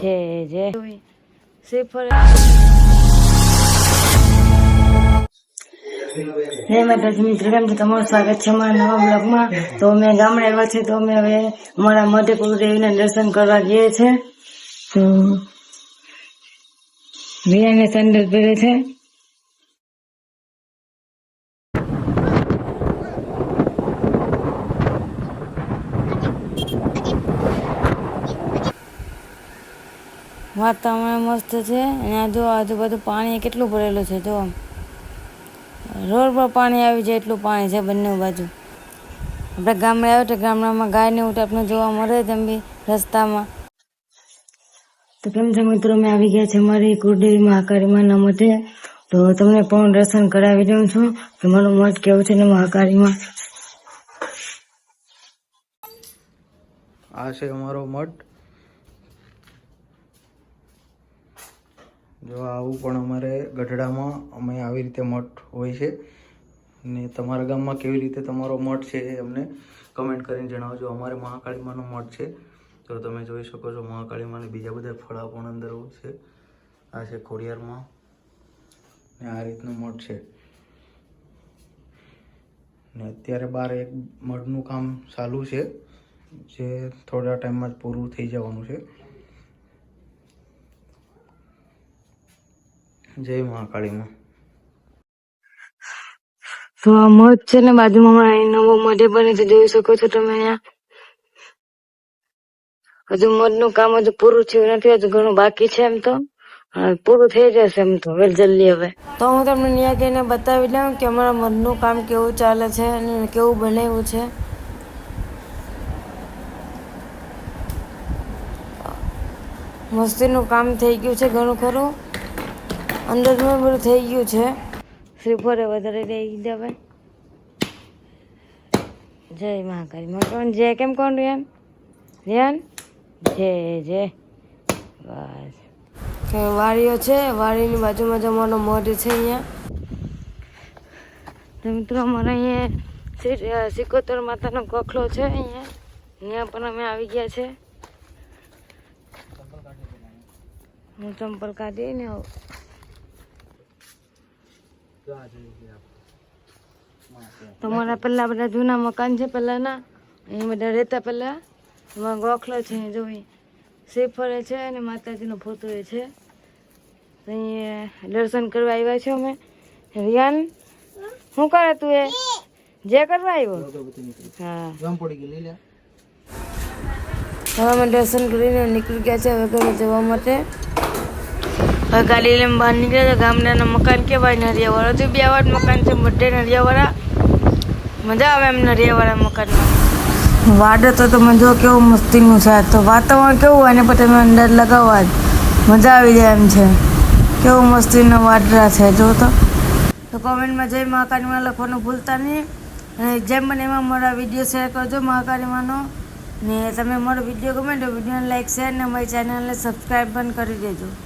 જય જય શ્રીફળ જય માતાજી મિત્રો, કેમ તમારું સ્વાગત છે અમારા નવા બ્લોગમાં? તો અમે ગામડે આવ્યા છે, તો અમે હવે અમારા મધ્યપુર દેવીના દર્શન કરવા જઈએ છે. તો વિયાને સંદેશ પહેરે છે. વાતાવરણ મસ્ત છે. આ જો આજુબાજુ પાણી કેટલું ભરેલું છે, જો. રોડ પર પાણી આવી જાય એટલું પાણી છે બંને બાજુ. આપણે ગામડે આવ્યો તો ગામડામાં ગાયને ઉઠ આપણે જોવા મળે તેમ બી રસ્તામાં. તો કેમ છે મિત્રો? મેં આવી ગયા છે મારી કુરદેવી મહાકાળીમાં મઠે તો તમને પણ દર્શન કરાવી દઉં છું. કે મારું મઠ કેવું છે ને મહાકાળીમાં? આ છે અમારો મઠ. જો આવું પણ અમારે ગઢડામાં અમે આવી રીતે મઠ હોય છે. ને તમારા ગામમાં કેવી રીતે તમારો મઠ છે એ અમને કમેન્ટ કરીને જણાવજો. અમારે મહાકાળીમાનો મઠ છે. તો તમે જોઈ શકો છો મહાકાળીમાને બીજા બધા ફળા પણ અંદર છે. આ છે ખોડિયારમાં. ને આ રીતનું મઠ છે. ને અત્યારે બહાર એક મઠનું કામ ચાલુ છે. જે થોડા ટાઈમમાં જ પૂરું થઈ જવાનું છે. જય મહાકાળીમાં. તો આ મધ છે ને બાજુમાં હમણાં અહીં નવો મઢે બને તો જોઈ શકો છો તમે અહીંયા. હજુ મધનું કામ હજુ પૂરું થયું નથી હજુ ઘણું બાકી છે એમ તો. પૂરું થઈ જશે એમ તો હવે જલ્દી હવે. તો હું તમને ન્યા જઈને બતાવી દઉં કે અમારા મઢનું કામ કેવું ચાલે છે અને કેવું બનાવ્યું છે. મસ્તીનું કામ થઈ ગયું છે ઘણું ખરું. અંદરનું બધું થઈ ગયું છે. શ્રીફળે વધારે રહી દીધા ભાઈ જય મહાકાળી માં કોણ? જય કેમ કોણ રિયાન? રિયાન? જય જય. બસ. વાડીઓ છે વાડીની બાજુમાં જમવાનો મોઢ છે અહીંયા. તો મિત્રો અમારે અહીંયા સિકોતર માતાનો કોખલો છે અહીંયા. અહીંયા પણ અમે આવી ગયા છે. હું ચંપલ કાઢીને આવું. તમારા પેલા બધા જૂના મકાન છે પેલાના, અહીં બધા રહેતા પેલા. એમાં ગોખલો છે જોઈ શ્રીફળે છે અને માતાજીનો ફોટો એ છે. તો અહીં દર્શન કરવા આવ્યા છે અમે. રિયાન, શું કરે તું એ? જે કરવા આવ્યો? હા. હવે અમે દર્શન કરીને નીકળી ગયા છે હવે ઘરે જવા માટે. હવે ગાડી લઈને બહાર નીકળ્યા છે ગામડાના મકાન કેવાય નરિયાવાળા. તો બે વાર મકાન છે, બધે નરિયાવાળા. મજા આવે એમ નરિયાવાળા મકાનમાં. વાડે તો તમે જો કેવું મસ્તીનું છે. તો વાતાવરણ કેવું હોય ને, પછી તમે અંદર લગાવવા મજા આવી જાય એમ છે. કેવું મસ્તીનો વાડરા છે, જો તો. તો કોમેન્ટમાં જય મહાકાળીમાં લખવાનું ભૂલતા નહીં. અને જેમ બને એમાં મારા વીડિયો શેર કરજો મહાકાળીમાંનો ને તમે મારો વીડિયો ગમે તો વિડીયોને લાઈક શેર ને મારી ચેનલને સબસ્ક્રાઈબ પણ કરી દેજો.